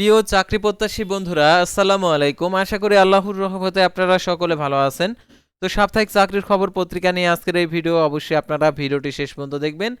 প্রিয় চাকরি প্রত্যাশী বন্ধুরা, আসসালামু আলাইকুম। আশা করি আল্লাহর রহমতে আপনারা সকলে ভালো আছেন। তো সাপ্তাহিক চাকরির খবর পত্রিকা নিয়ে আজকের এই ভিডিও অবশ্যই আপনারা ভিডিওটি শেষ পর্যন্ত দেখবেন।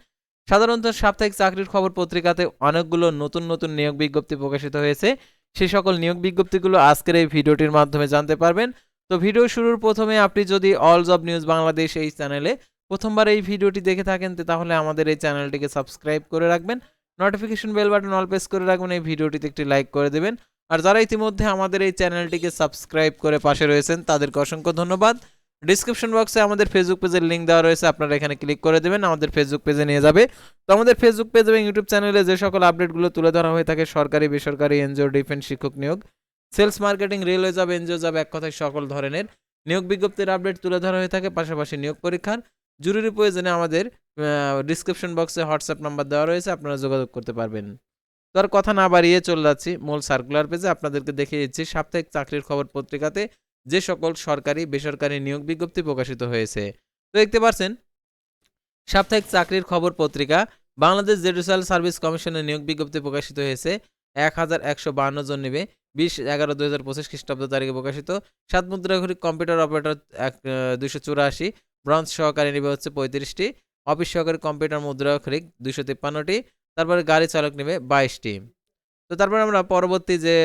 সাধারণত সাপ্তাহিক চাকরির খবর পত্রিকাতে অনেকগুলো নতুন নতুন নিয়োগ বিজ্ঞপ্তি প্রকাশিত হয়েছে। সেই সকল নিয়োগ বিজ্ঞপ্তিগুলো আজকের এই ভিডিওটির মাধ্যমে জানতে পারবেন। তো ভিডিও শুরুর প্রথমে আপনি যদি অল জব নিউজ বাংলাদেশ এই চ্যানেলে প্রথমবার এই ভিডিওটি দেখে থাকেন তাহলে আমাদের এই চ্যানেলটিকে সাবস্ক্রাইব করে রাখবেন। Notification bell button all press করে রাখবেন, এই ভিডিওটিতে একটি লাইক করে দেবেন। আর যারা ইতিমধ্যে আমাদের এই চ্যানেলটিকে সাবস্ক্রাইব করে পাশে রয়েছেন, তাদেরকে অসংখ্য ধন্যবাদ। ডিসক্রিপশন বক্সে আমাদের ফেসবুক পেজের লিঙ্ক দেওয়া রয়েছে, আপনারা এখানে ক্লিক করে দেবেন, আমাদের ফেসবুক পেজে নিয়ে যাবে। তো আমাদের ফেসবুক পেজ এবং ইউটিউব চ্যানেলে যে সকল আপডেটগুলো তুলে ধরা হয়ে থাকে, সরকারি, বেসরকারি, এনজিও ডিফেন্স শিক্ষক নিয়োগ sales marketing railway job NGO job এক কথায় সকল ধরনের নিয়োগ বিজ্ঞপ্তির আপডেট তুলে ধরা হয়ে থাকে, পাশাপাশি নিয়োগ পরীক্ষার জরুরি প্রয়োজনে আমাদের ডিসক্রিপশন বক্সে হোয়াটসঅ্যাপ নাম্বার দেওয়া রয়েছে, আপনারা যোগাযোগ করতে পারবেন। তো আর কথা না বাড়িয়ে চলে যাচ্ছি মূল সার্কুলার পেজে আপনাদেরকে দেখিয়ে দিচ্ছি, সাপ্তাহিক চাকরির খবর পত্রিকাতে যে সকল সরকারি, বেসরকারি নিয়োগ বিজ্ঞপ্তি প্রকাশিত হয়েছে। তো দেখতে পাচ্ছেন, সাপ্তাহিক চাকরির খবর পত্রিকা, বাংলাদেশ জুডিশিয়াল সার্ভিস কমিশনের নিয়োগ বিজ্ঞপ্তি প্রকাশিত হয়েছে। এক হাজার একশো বাহান্ন জন নেবে, বিশ এগারো দুই হাজার পঁচিশ খ্রিস্টাব্দ তারিখে প্রকাশিত। সাত মুদ্রাঘড়ি কম্পিউটার অপারেটর এক দুশো চুরাশি, ব্রঞ্জ সহকারী নেবে হচ্ছে পঁয়ত্রিশটি। অফিস সহকারী কম্পিউটার মুদ্রাক্ষরিক দুশো তিপ্পান্নটি, তারপরে গাড়ি চালক নেবে বাইশটি। তো তারপর আমরা পরবর্তী যে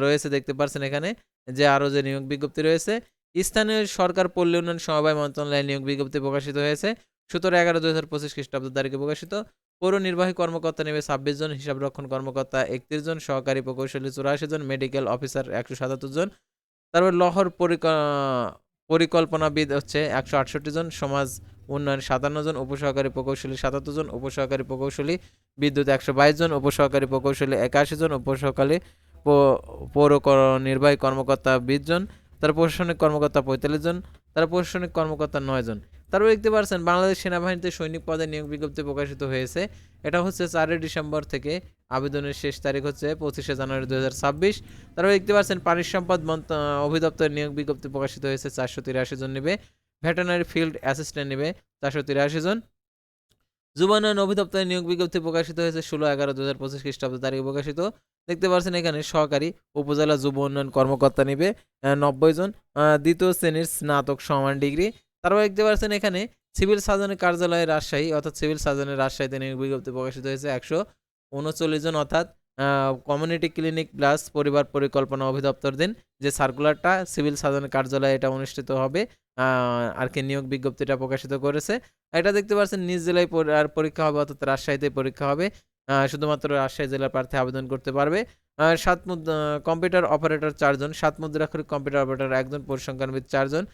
রয়েছে দেখতে পাচ্ছেন এখানে, যে আরও যে নিয়োগ বিজ্ঞপ্তি রয়েছে, স্থানীয় সরকার পল্লী উন্নয়ন সমবায় মন্ত্রণালয়ে নিয়োগ বিজ্ঞপ্তি প্রকাশিত হয়েছে। সতেরো এগারো দুই হাজার পঁচিশ খ্রিস্টাব্দ তারিখে প্রকাশিত। পৌর নির্বাহী কর্মকর্তা নেবে ছাব্বিশ জন, হিসাব রক্ষণ কর্মকর্তা একত্রিশ জন, সহকারী প্রকৌশলী চুরাশি জন, মেডিকেল অফিসার একশো সাতাত্তর জন। তারপর লহর পরিক- পরিকল্পনাবিদ হচ্ছে একশো আটষট্টি জন, সমাজ উন্নয়ন সাতান্ন জন উপসহকারী প্রকৌশলী, সাতাত্তর জন উপসহকারী প্রকৌশলী, বিদ্যুৎ একশো বাইশ জন উপসহকারী প্রকৌশলী, একাশি জন উপসহকারী পৌর নির্বাহী কর্মকর্তা বিশ জন, তার প্রশাসনিক কর্মকর্তা পঁয়তাল্লিশ জন, তার প্রশাসনিক কর্মকর্তা নয় জন। তারপর দেখতে পাচ্ছেন বাংলাদেশ সেনাবাহিনীতে সৈনিক পদে নিয়োগ বিজ্ঞপ্তি প্রকাশিত হয়েছে। এটা হচ্ছে চারই ডিসেম্বর থেকে আবেদনের শেষ তারিখ হচ্ছে পঁচিশে জানুয়ারি দু হাজার ছাব্বিশ। তারপর দেখতে পাচ্ছেন পানি সম্পদ অধিদপ্তরের নিয়োগ বিজ্ঞপ্তি প্রকাশিত হয়েছে, চারশো তিরাশি জন নেবে। ভেটেনারি ফিল্ড অ্যাসিস্ট্যান্ট নেবে চারশো তিরাশি জন। যুবানয়ন অধিদপ্তরের নিয়োগ বিজ্ঞপ্তি প্রকাশিত হয়েছে ষোলো এগারো দু হাজার পঁচিশ খ্রিস্টাব্দ তারিখে প্রকাশিত। দেখতে পাচ্ছেন এখানে সহকারী উপজেলা যুব উন্নয়ন কর্মকর্তা নেবে নব্বই জন। দ্বিতীয় শ্রেণির স্নাতক সমান ডিগ্রি। তারপর দেখতে পাচ্ছেন এখানে সিভিল সার্জনের কার্যালয়ে রাজশাহী, অর্থাৎ সিভিল সার্জনের রাজশাহীতে নিয়োগ বিজ্ঞপ্তি প্রকাশিত হয়েছে একশো উনচল্লিশ জন, অর্থাৎ কমিউনিটি ক্লিনিক প্লাস পরিবার পরিকল্পনা অধিদপ্তর দিন, যে সার্কুলারটা সিভিল সার্জনের কার্যালয়ে এটা অনুষ্ঠিত হবে আর কি নিয়োগ বিজ্ঞপ্তিটা প্রকাশিত করেছে। এটা দেখতে পাচ্ছেন, নিজ জেলায় আর পরীক্ষা হবে, অর্থাৎ রাজশাহীতে পরীক্ষা হবে শুধুমাত্র রাজশাহী জেলার প্রার্থী আবেদন করতে পারবে। সাত কম্পিউটার অপারেটর চারজন, সাত মুদ্রাক্ষরিক কম্পিউটার অপারেটর একজন, পরিসংখ্যানবিদ চারজন।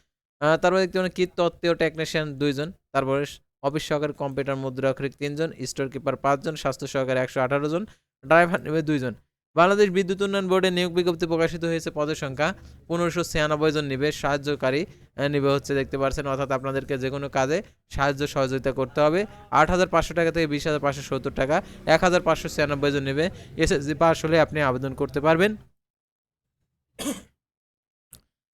তারপরে দেখতে পারেন তত্ত্বীয় টেকনিশিয়ান দুইজন, তারপরে অফিস সহকারী কম্পিউটার মুদ্রাক্ষরিক তিনজন স্টোর কিপার পাঁচজন, স্বাস্থ্য সহকারী একশো আঠারো জন ড্রাইভার নেবে দুইজন। বাংলাদেশ বিদ্যুৎ উন্নয়ন বোর্ডে নিয়োগ বিজ্ঞপ্তি প্রকাশিত হয়েছে পদের সংখ্যা পনেরোশো ছিয়ানব্বই জন নিবে, সাহায্যকারী নিবে হচ্ছে দেখতে পাচ্ছেন, অর্থাৎ আপনাদেরকে যে কোনো কাজে সাহায্য সহযোগিতা করতে হবে। আট হাজার পাঁচশো টাকা থেকে বিশ হাজার পাঁচশো সত্তর টাকা, এক হাজার পাঁচশো ছিয়ানব্বই জন নেবে। এসএসজি পাস হলে আপনি আবেদন করতে পারবেন।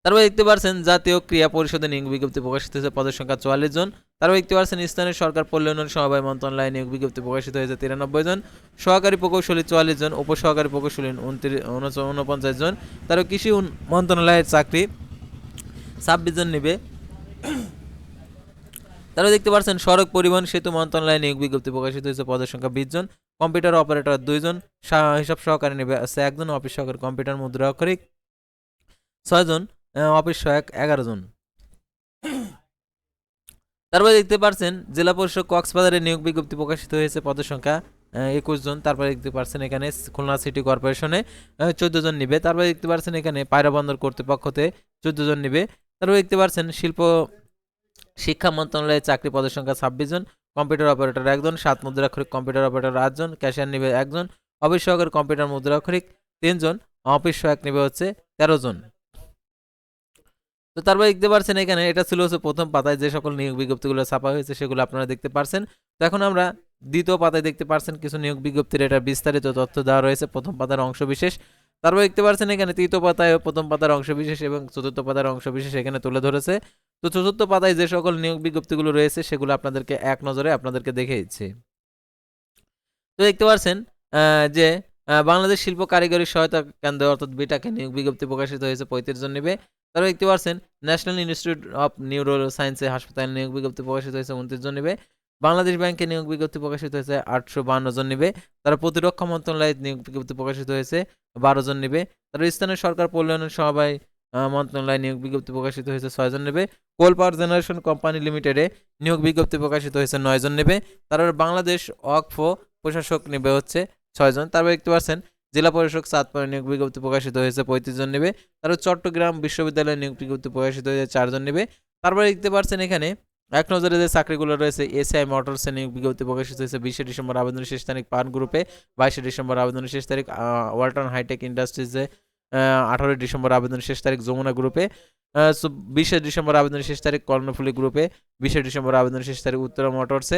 তারপর দেখতে পাচ্ছেন, জাতীয় ক্রিয়া পরিষদে নিয়োগ বিজ্ঞপ্তি প্রকাশিত হয়েছে পদের সংখ্যা চুয়াল্লিশ জন। তারপর দেখতে পাচ্ছেন স্থানীয় সরকার পল্লী উন্নয়ন সমবায় মন্ত্রণালয়ে নিয়োগ বিজ্ঞপ্তি প্রকাশিত হয়েছে তিরানব্বই জন। সহকারী প্রকৌশলী চুয়াল্লিশ জন, উপসহকারী প্রকৌশলী উনত্রিশ উনপঞ্চাশ জন। তারপর কৃষি মন্ত্রণালয়ের চাকরি ছাব্বিশ জন নেবে। তারপর দেখতে পাচ্ছেন, সড়ক পরিবহন সেতু মন্ত্রণালয়ে নিয়োগ বিজ্ঞপ্তি প্রকাশিত হয়েছে, পদের সংখ্যা বিশ জন। কম্পিউটার অপারেটর দুইজন হিসাব সহকারী নেবে আছে একজন, অফিস সহকারী কম্পিউটার মুদ্রা অক্ষরিক ছয়জন অফিস সহায়ক এগারো জন। তারপরে দেখতে পাচ্ছেন জেলা পরিষদ কক্সবাজারে নিয়োগ বিজ্ঞপ্তি প্রকাশিত হয়েছে, পদের সংখ্যা একুশ জন। তারপরে দেখতে পাচ্ছেন এখানে খুলনা সিটি কর্পোরেশনে চোদ্দ জন নিবে। তারপরে দেখতে পাচ্ছেন এখানে পায়রা বন্দর কর্তৃপক্ষতে চোদ্দ জন নিবে। তারপরে দেখতে পাচ্ছেন শিল্প, শিক্ষা মন্ত্রণালয়ে চাকরি পদের সংখ্যা ছাব্বিশ জন, কম্পিউটার অপারেটর একজন সাত মুদ্রাক্ষরিক, কম্পিউটার অপারেটর আটজন ক্যাশিয়ার নিবে একজন অফিস সহকারী কম্পিউটার মুদ্রাক্ষরিক তিনজন অফিস সহায়ক নিবে হচ্ছে তেরো জন। তো তারপর দেখতে পাচ্ছেন এখানে এটা ছিল হচ্ছে প্রথম পাতায় যে সকল নিয়োগ বিজ্ঞপ্তিগুলো ছাপা হয়েছে সেগুলো আপনারা দেখতে পারছেন। তো এখন আমরা দ্বিতীয় পাতায় দেখতে পারছেন কিছু নিয়োগ বিজ্ঞপ্তির এটা বিস্তারিত তথ্য দেওয়া রয়েছে প্রথম পাতার অংশ বিশেষ তারপর দেখতে পাচ্ছেন এখানে তৃতীয় পাতায় প্রথম পাতার অংশ বিশেষ এবং চতুর্থ পাতার অংশ বিশেষ এখানে তুলে ধরেছে। তো চতুর্থ পাতায় যে সকল নিয়োগ বিজ্ঞপ্তিগুলো রয়েছে সেগুলো আপনাদেরকে এক নজরে আপনাদেরকে দেখে দিচ্ছি। তো দেখতে পাচ্ছেন আহ, যে বাংলাদেশ শিল্প কারিগরি সহায়তা কেন্দ্র অর্থাৎ বিটাকে নিয়োগ বিজ্ঞপ্তি প্রকাশিত হয়েছে পঁয়ত্রিশ জন নেবে। তারা দেখতে পাচ্ছেন ন্যাশনাল ইনস্টিটিউট অফ নিউরো সায়েন্সে হাসপাতালে নিয়োগ বিজ্ঞপ্তি প্রকাশিত হয়েছে, উনত্রিশ জন নেবে। বাংলাদেশ ব্যাংকে নিয়োগ বিজ্ঞপ্তি প্রকাশিত হয়েছে, আটশো বান্ন জন নেবে। তারা প্রতিরক্ষা মন্ত্রণালয়ে নিয়োগ বিজ্ঞপ্তি প্রকাশিত হয়েছে, বারো জন নেবে। তারা স্থানীয় সরকার কল্যাণ সভায় মন্ত্রণালয়ে নিয়োগ বিজ্ঞপ্তি প্রকাশিত হয়েছে ছয়জন নেবে। কোল পাওয়ার জেনারেশন কোম্পানি লিমিটেডে নিয়োগ বিজ্ঞপ্তি প্রকাশিত হয়েছে নয়জন নেবে। তারপর বাংলাদেশ ওয়াকফ প্রশাসক নেবে হচ্ছে ছয়জন তারপর দেখতে পাচ্ছেন জেলা পরিষদ চাঁদপাড়া নিয়োগ বিজ্ঞপ্তি প্রকাশিত হয়েছে, পঁয়ত্রিশ জন নেবে। তারপর চট্টগ্রাম বিশ্ববিদ্যালয়ে নিয়োগ বিজ্ঞপ্তি প্রকাশিত হয়েছে চারজন নেবে। তারপরে দেখতে পাচ্ছেন এখানে, এক নজরে যে চাকরিগুলো রয়েছে, এসআই মোটরসে নিয়োগ বিজ্ঞপ্তি প্রকাশিত হয়েছে, বিশে ডিসেম্বর আবেদনের শেষ তারিখ পান গ্রুপে, বাইশে ডিসেম্বর আবেদনের শেষ তারিখ ওয়ালটন হাইটেক ইন্ডাস্ট্রিজে আঠারোই ডিসেম্বর আবেদনের শেষ তারিখ যমুনা গ্রুপে বিশে ডিসেম্বর আবেদনের শেষ তারিখ কর্ণফুলি গ্রুপে, বিশে ডিসেম্বর আবেদনের শেষ তারিখ উত্তরা মোটরসে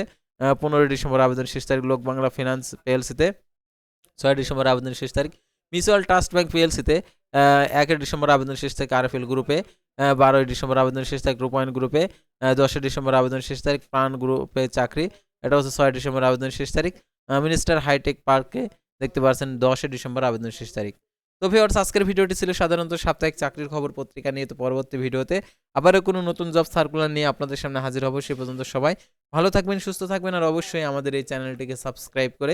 পনেরোই ডিসেম্বর আবেদনের শেষ তারিখ লোক বাংলা ফিনান্স পিএলসিতে ছয় ডিসেম্বর আবেদনের শেষ তারিখ। মিউচুয়াল ট্রাস্ট ব্যাংক পিএলসিতে একের ডিসেম্বর আবেদনের শেষ তারিখ আরএফএল গ্রুপে বারোই ডিসেম্বর আবেদনের শেষ তারিখ রূপায়ণ গ্রুপে দশই ডিসেম্বর আবেদনের শেষ তারিখ প্রাণ গ্রুপে চাকরি। এটা হচ্ছে ছয় ডিসেম্বর আবেদনের শেষ তারিখ। মিনিস্টার হাইটেক পার্কে দেখতে পাচ্ছেন দশই ডিসেম্বর আবেদনের শেষ তারিখ। তো ভিওর্স আজকের ভিডিওটি ছিল সাধারণত সাপ্তাহিক চাকরির খবর পত্রিকা নিয়ে, তো পরবর্তী ভিডিওতে আবারও কোনো নতুন জব সার্কুলার নিয়ে আপনাদের সামনে হাজির হব সে পর্যন্ত সবাই। ভালো থাকবেন, সুস্থ থাকবেন, আর অবশ্যই আমাদের এই চ্যানেলটিকে সাবস্ক্রাইব করে